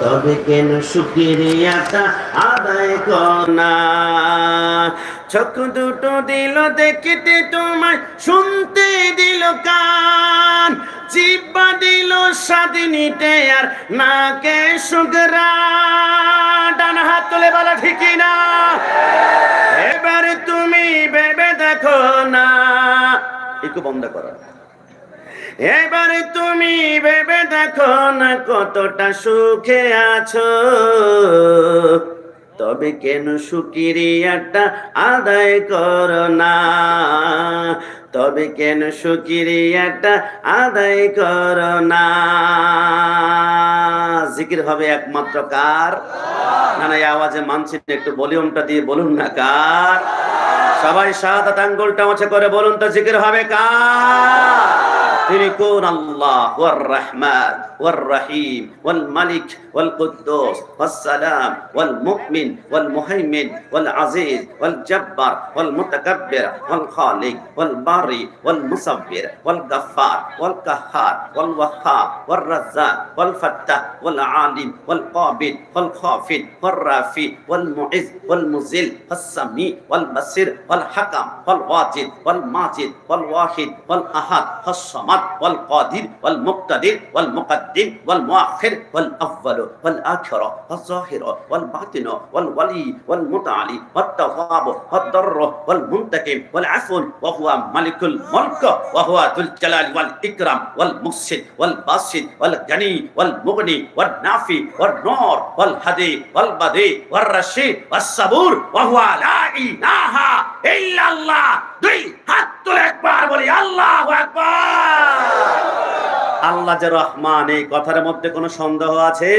তবে কেন শুক্রিয়াটা আদায় কর না চোখ দুটো দিল দেখতে তোমায়, শুনতে দিল কান। জিব্বা দিল স্বাধীনিতে আর নাকে সুগরা। ডান হাত তুলে বলা ঠিকই না? এবার তুমি ভেবে দেখো না। একটু বন্ধ করো। এবারে তুমি ভেবে দেখো না কতটা সুখে আছো। তবে কেন সুকিরিয়াটা আদায় করো না? তবে কেন সুকিরিয়াটা আদায় করো না? জিকির হবে একমাত্র কার? না না আওয়াজে মানছি একটু ভলিউমটা দিয়ে বলুন না কার? সবাই সাদা আঙ্গুলটা মাছে করে বলুন তো জিকির হবে কার? তিনি কোন আল্লাহ ওয়ার রহমান ওয়ার রহিম ওয়াল মালিক ওয়াল কুদ্দুস ওয়াস সালাম ওয়াল মুমিন ওয়াল মুহাইমিন ওয়াল আজিজ ওয়াল জব্বার ওয়াল মুতাকাব্বির ওয়াল খালিক ওয়াল বারি ওয়াল মুসাব্বির ওয়াল গাফফার ওয়াল কাহ্হার ওয়াল ওয়াহ্হাব ওয়াল রাজ্জাক ওয়াল ফাত্তাহ ওয়াল আলিম ওয়াল কাবিদ ওয়াল খাফিদ ওয়াল রাফি ওয়াল মুইজ ওয়াল মুজিল ওয়াস সামি ওয়াল বাসির ওয়াল হাকাম ওয়াল ওয়াজিদ ওয়াল মাজিদ ওয়াল ওয়াহিদ ওয়াল আহাদ ওয়াস সামাদ ওয়াল কাদির ওয়াল মুক্তাদির ওয়াল মুকদ্দিম ওয়াল মুআখির ওয়াল আউয়াল ওয়াল আখির ওয়াল জাহির ওয়াল বাতিন ওয়াল ওয়ালি ওয়াল মুতাআলি ওয়াত তাওয়াব ওয়াদ দারর ওয়াল মুনতাকিম ওয়াল আফুন ওয়া হুয়া মালিকুল মুলক ওয়া হুয়া যুল জালাল ওয়াল ইকরাম ওয়াল মুহসিন ওয়াল বাসিত ওয়াল গনি ওয়াল মুগনি ওয়াল নাফি ওয়াল নূর ওয়াল হাদি ওয়াল বাদি ওয়াল রাশিদ ওয়াস সাবুর ওয়া হুয়া লা ইলাহা ইল্লাল্লাহ দুই হাত তুলে একবার বলি আল্লাহু আকবার আল্লাহ যে রহমান, এই কথার মধ্যে কোনো সন্দেহ আছে?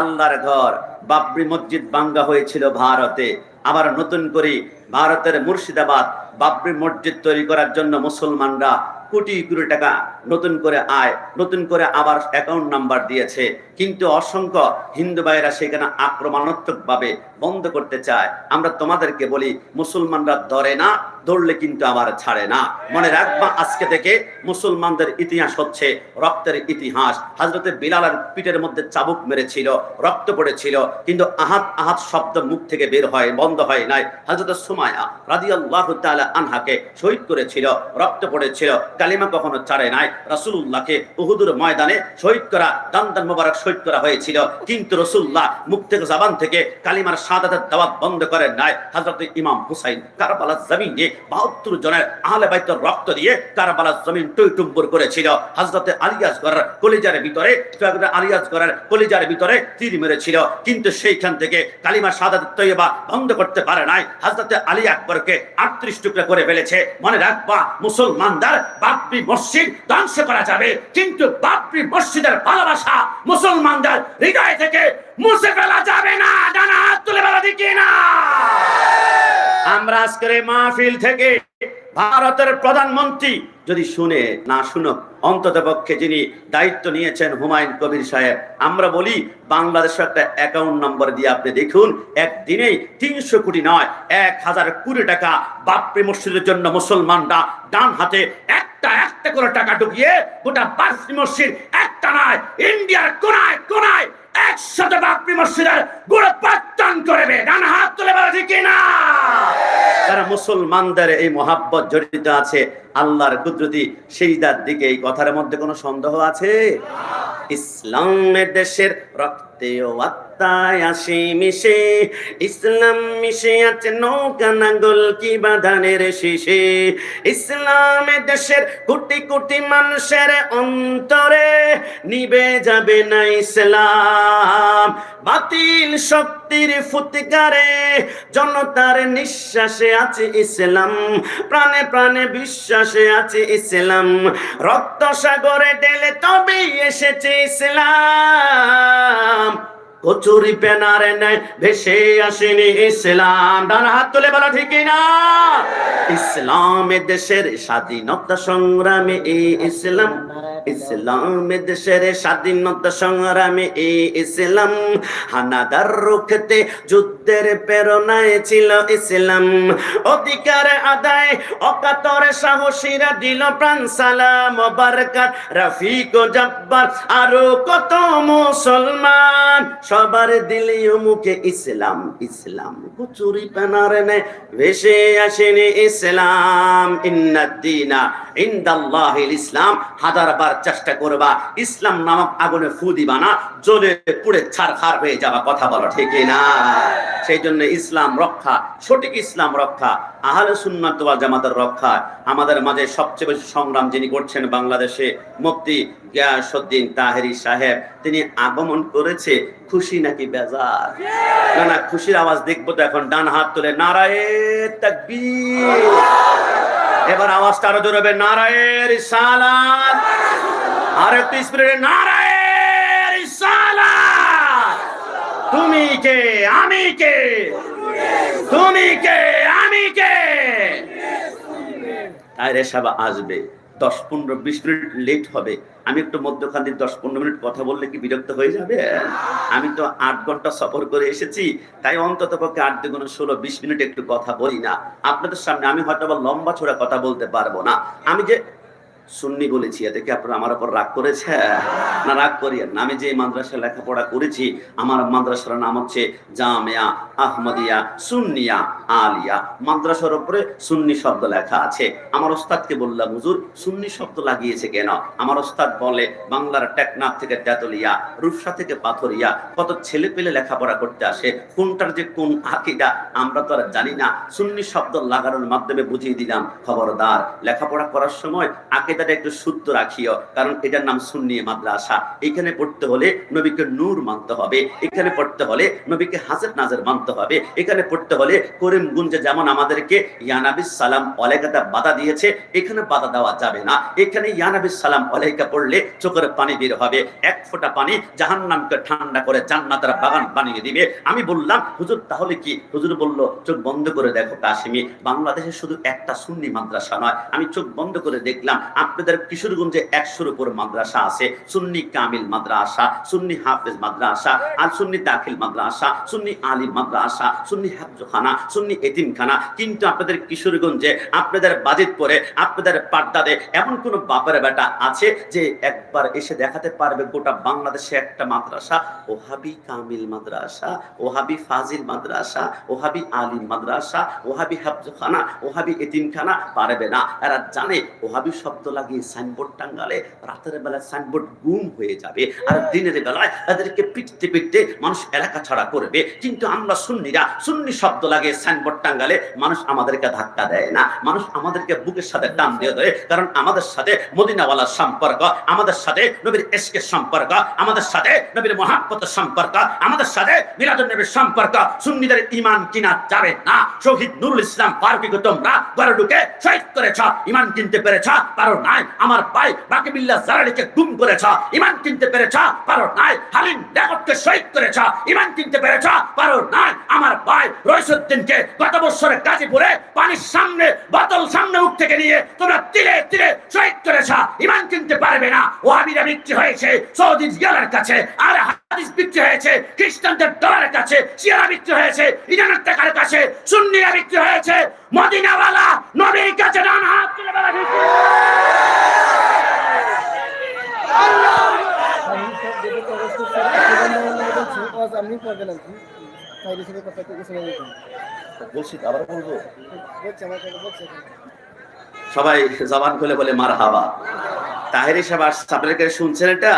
আল্লাহর ঘর বাবরি মসজিদ বাঙ্গা হয়েছিল ভারতে। আবার নতুন করে ভারতের মুর্শিদাবাদ বাবরি মসজিদ তৈরি করার জন্য মুসলমানরা কোটি কোটি টাকা নতুন করে আয়, নতুন করে আবার অ্যাকাউন্ট নাম্বার দিয়েছে। কিন্তু অসংখ্য হিন্দু ভাইয়েরা সেখানে আক্রমণাত্মক ভাবে বন্ধ করতে চায়। আমরা তোমাদেরকে বলি, মুসলমানরা ধরে না, ধরলে কিন্তু আবার ছাড়ে না। মনে রাখবা, আজকে থেকে মুসলমানদের ইতিহাস হচ্ছে রক্তের ইতিহাস। হাজরতে বিলালের পিঠের মধ্যে চাবুক মেরেছিল, রক্ত পড়েছিল, কিন্তু আহাত আহাত শব্দ মুখ থেকে বের হয়, বন্ধ হয় নাই। হাজরত সুমায়া তাআলা আনহাকে শহীদ করেছিল, রক্ত পড়েছিল, কালিমা কখনো ছাড়ে নাই। রাসূলুল্লাহকে উহুদের ময়দানে শহীদ করা, দান্দান মোবারক শহীদ করা হয়েছিল। কিন্তু রসুল্লাহ জবান থেকে কালিমার শাহাদাতের দাওয়াত বন্ধ করেন নাই। হযরত ইমাম হুসাইন কারবালার জমিনে 72 জনের আহলে রক্ত দিয়ে কারবালার জমিন টইটুম্বুর করেছিল। হযরত আলিয়াস গরের কলিজার ভিতরে গরের কলিজার ভিতরে তীর মেরেছিল। কিন্তু সেইখান থেকে কালিমা শাহাদাত তৈয়বা বন্ধ করতে পারে নাই। হযরত আলী আকবরকে 38 টুকরা করে ফেলেছে। মনে রাখবা, মুসলমানদের বাবরি মসজিদ ধ্বংস করা যাবে। কিন্তু বাবরি মসজিদের ভালোবাসা মুসলমানদের হৃদয় থেকে মুছে ফেলা যাবে না। ডানা হাত তুলে বেলা দেখি না আমরা আজকের মাহফিল থেকে ভারতের প্রধানমন্ত্রী যদি শুনে, না শুনুক, অন্তত পক্ষে যিনি দায়িত্ব নিয়েছেন হুমায়ুন কবির সাহেব, আমরা বলি বাংলাদেশের একটা অ্যাকাউন্ট নম্বর দিয়ে আপনি দেখুন, একদিনেই তিনশো কোটি নয়, এক হাজার কোটি টাকা বাপরি মসজিদের জন্য মুসলমানরা ডান হাতে একটা একটা করে টাকা ঢুকিয়ে গোটা বাপরি মসজিদ একটা নয় ইন্ডিয়ার কোনায় কোনায় একসাথে বাপরি মসজিদের গুড়ে পাত্তান করবে। ডান হাত তুলে বলা, ঠিক না তারা মুসলমানদের এই মহাব্বত জড়িত আছে, আল্লাহর কুদরতি সেইদার দিকে এই কথার মধ্যে কোনো সন্দেহ আছে? ইসলামের দেশের রক্তে আসে মিশে, ইসলাম মিশে আছে নৌকা নাঙ্গল কি বাধানের শিশে ইসলামের দেশের কোটি কোটি মানুষের অন্তরে নিবে যাবে না ইসলাম। বাতিল শক্তির ফুৎকারে জনতার নিঃশ্বাসে আছে ইসলাম, প্রাণে প্রাণে বিশ্বাসে আছে ইসলাম। রক্ত সাগরে ঢেলে তবেই এসেছে ইসলাম। কচুরি পেনারে নেয় ভেসে আসেনি ইসলাম। ডান হাত তুলে বলা, ঠিক না ইসলাম দেশের স্বাধীনতা সংগ্রামে এই ইসলাম। ইসলাম দেশের স্বাধীনতা সংগ্রামে এই ইসলাম। হানাদার রুখতে যুদ্ধের প্রেরণায় ছিল ইসলাম। অধিকার আদায়, অকাতর সাহসীরা দিল প্রাণ সালাম। বারকাত, রফিক জব্বার আরও কত মুসলমান। সবার দিলিও মুখে ইসলাম ইসলাম। কুচুরি পেনার নে ভেসে আসেনি ইসলাম। ইন্নাদ্দিনা ইন্দাল্লাহিল ইসলাম, হাজার বার চেষ্টা করবা, ইসলাম নামক আগুনে ফু দিবা না, জ্বলে পুড়ে ছারখার হয়ে যাবা, কথা বলো ঠিক না সেই জন্য ইসলাম রক্ষা, সঠিক ইসলাম রক্ষা, আহলে সুন্নাত জামাতের রক্ষা। আমাদের মাঝে সবচেয়ে বেশি সংগ্রাম যিনি করছেন বাংলাদেশে মুফতি গিয়াসউদ্দিন তাহেরি সাহেব, তিনি আগমন করেছে খুশি নাকি বেজার? না না, খুশির আওয়াজ দেখব তো এখন, ডান হাত তুলে, নারায়ে তাকবীর। এবার আওয়াজটা আরও জোরে হবে। নারায়ের সালাত আর একটু স্পিরিটে নারায়ের সালাত তুমি কে? আমি কে? তুমি কে? আমি কে? তাইরে সাবা, আসবে। দশ পনেরো বিশ মিনিট লেট হবে। আমি একটু মধ্যখান দশ পনেরো মিনিট কথা বললে কি বিরক্ত হয়ে যাবে? আমি তো আট ঘণ্টা সফর করে এসেছি, তাই অন্তত পক্ষে আট দুগুণ ষোলো, বিশ মিনিট একটু কথা বলি না। আপনাদের সামনে আমি হয়তো আবার লম্বা ছোড়া কথা বলতে পারব না। আমি যে সুন্নি বলেছি এতে কি আপনারা আমার উপর রাগ করেছে না, রাগ করিয়েন আমি যে মাদ্রাসায় লেখাপড়া করেছি, আমার মাদ্রাসার নাম হচ্ছে জামিয়া আহমদিয়া সুন্নিয়া আলিয়া। মাদ্রাসার উপরে সুন্নি শব্দ লেখা আছে। আমার ওস্তাদকে বললাম, হুজুর, সুন্নি শব্দ লাগিয়েছে কেন? আমার ওস্তাদ বলে, বাংলার টেকনাফ থেকে তেতুলিয়া, রূপসা থেকে পাথরিয়া, কত ছেলে পেলে লেখাপড়া করতে আসে, কোনটার যে কোন আকিদা, আমরা তো আর জানি না। সুন্নি শব্দ লাগানোর মাধ্যমে বুঝিয়ে দিলাম, খবরদার, লেখাপড়া করার সময় আকিদাটা একটু শুদ্ধ রাখিও, কারণ এটার নাম সুন্নি মাদ্রাসা। এখানে পড়তে হলে নবীকে নূর মানতে হবে, এখানে পড়তে হলে নবীকে হাজার নাজার মানতে হবে, এখানে পড়তে হলে করিমগঞ্জে যেমন আমাদেরকে ইয়ানাবিস সালাম অলেকাটা বাধা দিয়েছে, এখানে বাধা দেওয়া যাবে না। এখানে ইয়ানাবিস সালাম অলেকা পড়লে চোখের পানি বের হবে, এক ফোঁটা পানি জাহান্নামকে ঠান্ডা করে জান্নাতের বাগান বানিয়ে দিবে। আমি বললাম, হুজুর, তাহলে কি? হুজুর বলল, চোখ বন্ধ করে দেখো কাশ্মীর বাংলাদেশে শুধু একটা সুন্নি মাদ্রাসা নয়। আমি চোখ বন্ধ করে দেখলাম আপনাদের কিশোরগঞ্জে একশোর উপর মাদ্রাসা আছে। সুন্নি কামিল মাদ্রাসা, সুন্নি হাফেজ মাদ্রাসা, আর সুন্নি দাখিল মাদ্রাসা, সুন্নি আলিম মাদ্রাসা, সুন্নি হাফজখানা, সুন্নি এতিমখানা। কিন্তু আপনাদের কিশোরগঞ্জে, আপনাদের বাজেট পরে, আপনাদের পাড্ডাতে এমন কোন বাপের বেটা আছে যে একবার এসে দেখাতে পারবে গোটা বাংলাদেশে একটা মাদ্রাসা? ওহাবি কামিল মাদ্রাসা, ওহাবি ফাজিল মাদ্রাসা, ওহাবি আলিম মাদ্রাসা, ওহাবি হাফজখানা, ওহাবি এতিমখানা পারবে না। এরা জানে ওহাবি শব্দ লাগিয়ে সাইনবোর্ড টাঙ্গালে রাতের বেলা সাইনবোর্ড গুম হয়ে যাবে। আর দিনের বেলায় তাদেরকে পিটতে পিটতে মানুষ এলাকা ছাড়া করবে। কিন্তু আমরা সুন্নিরা, সুন্নি শব্দ লাগে সাইনবোর্ড টাঙ্গালে মানুষ আমাদেরকে ধাক্কা দেয় না। মানুষ আমাদেরকে বুকের সাথে টান দিয়ে দেয় কারণ আমাদের সাথে মদিনাওয়ালার সম্পর্ক, আমাদের সাথে নবীর এসকের সম্পর্ক, আমাদের সাথে নবীর মহাব্বতের সম্পর্ক, আমাদের সাথে মিরাজুল নবীর সম্পর্ক। সুন্নিদের ইমান কিনা যাবে না। শহীদ নুরুল ইসলাম ফারুকিকে তোমরা ঘরে ঢুকে শহীদ করেছ ইমান কিনতে পেরেছ নাই। আমার ভাই বাকিবিল্লাহ জালালিকে গুম করেছ, ইমান কিনতে পেরেছ পারো নাই। হালিম ডাকতকে শহীদ করেছ, ইমান কিনতে পেরেছ পারো নাই। আমার ভাই রইসুদ্দিনকে গত বছরে গাজীপুরে পানির সামনে, বোতল সামনে মুখ থেকে নিয়ে তোমরা তিলে তিলে বিক্রি হয়েছে সৌদি গেলার কাছে, আর হাদিস বিক্রি হয়েছে, খ্রিস্টানদের ডলারের কাছে, শিয়ারা বিক্রি হয়েছে, ইরানের টাকার কাছে, সুন্নিরা বিক্রি হয়েছে, মদিনাওয়ালা নবীর কাছে ডান হাত তুলে বলা কথা সবাই জবান খুলে বলে মার হাবা তাহেরি সাহেব আপনাদেরকে শুনছেন এটা?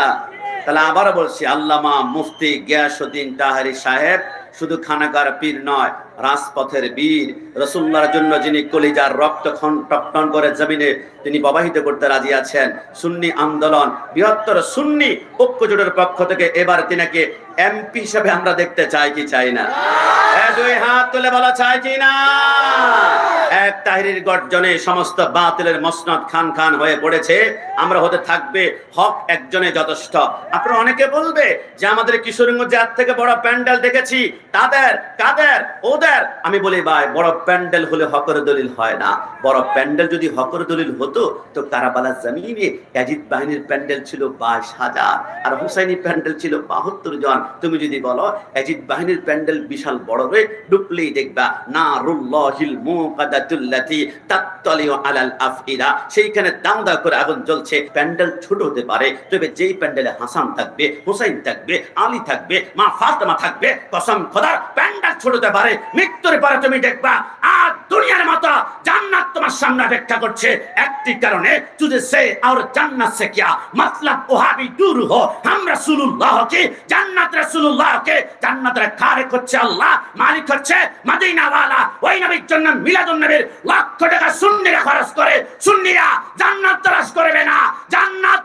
তাহলে আবার বলছি, আল্লামা মুফতি গিয়াসুদ্দিন তাহারি সাহেব শুধু খানাকার পীর নয়, রাজপথের বীর। রসুল্লার জন্য যিনি কলিজার রক্ত টপটন করে জমিনে তিনি প্রবাহিত করতে রাজি আছেন। সুন্নি আন্দোলন, বৃহত্তর সুন্নি ঐক্যজোটের পক্ষ থেকে এবার তিনাকে এমপি হিসেবে আমরা দেখতে চাই কি চাই না। দুই হাত তুলে বলা চাই কি না? এক তাহিরির গর্জনে সমস্ত বাতিলের মসনদ খান খান হয়ে পড়েছে। আমরা হতে থাকবে হক একজনে যথেষ্ট। আপনারা অনেকে বলবে যে আমাদের কিশোরগঞ্জে এর থেকে বড় প্যান্ডেল দেখেছি। তাদের, কাদের, ওদের? আমি বলি, ভাই, বড় প্যান্ডেল হলে হকর দলিল হয় না। বড় প্যান্ডেল যদি হকর দলিল হতো, তো কারাবালা জমিনে ইয়াজিদ বাহিনীর প্যান্ডেল ছিল বাইশ হাজার। আর হুসাইনি প্যান্ডেল ছিল বাহাত্তর জন। তুমি যদি বলো ইয়াজিদ বাহিনীর প্যান্ডেল বিশাল বড় হয়ে ডুবলেই দেখবা না রুল্লাহিল মুকাদাতুল্লাতি তাত্তালিউ আলাল আফইরা সেইখানে দাম দা করে আগুন জ্বলছে। প্যান্ডেল ছোট হতে পারে, তবে যেই প্যান্ডেলে হাসান থাকবে, হুসাইন থাকবে, আলী থাকবে, মা ফাতেমা থাকবে, কসম খোদার, প্যান্ডেল ছোট হতে পারে, মৃত্যুর পরে তুমি দেখবা, আর দুনিয়ার মতো জান্নাত তোমার সামনে অপেক্ষা করছে একটি কারণে তুই সে আর জান্নাত সে কিয়া? মতলব ওহাবি দূর হো। হাম রাসূলুল্লাহ কে? জান্নাত রাসূলুল্লাহ কে? জান্নাতের খারেক হচ্ছে আল্লাহ, মালিক হচ্ছে মদিনা ওয়ালা ওই নবীর জন্য মিলাদুন নবীর লক্ষ টাকা সুন্নিরা খরচ করে। সুন্নিরা জান্নাত তালাশ করবে না। জান্নাত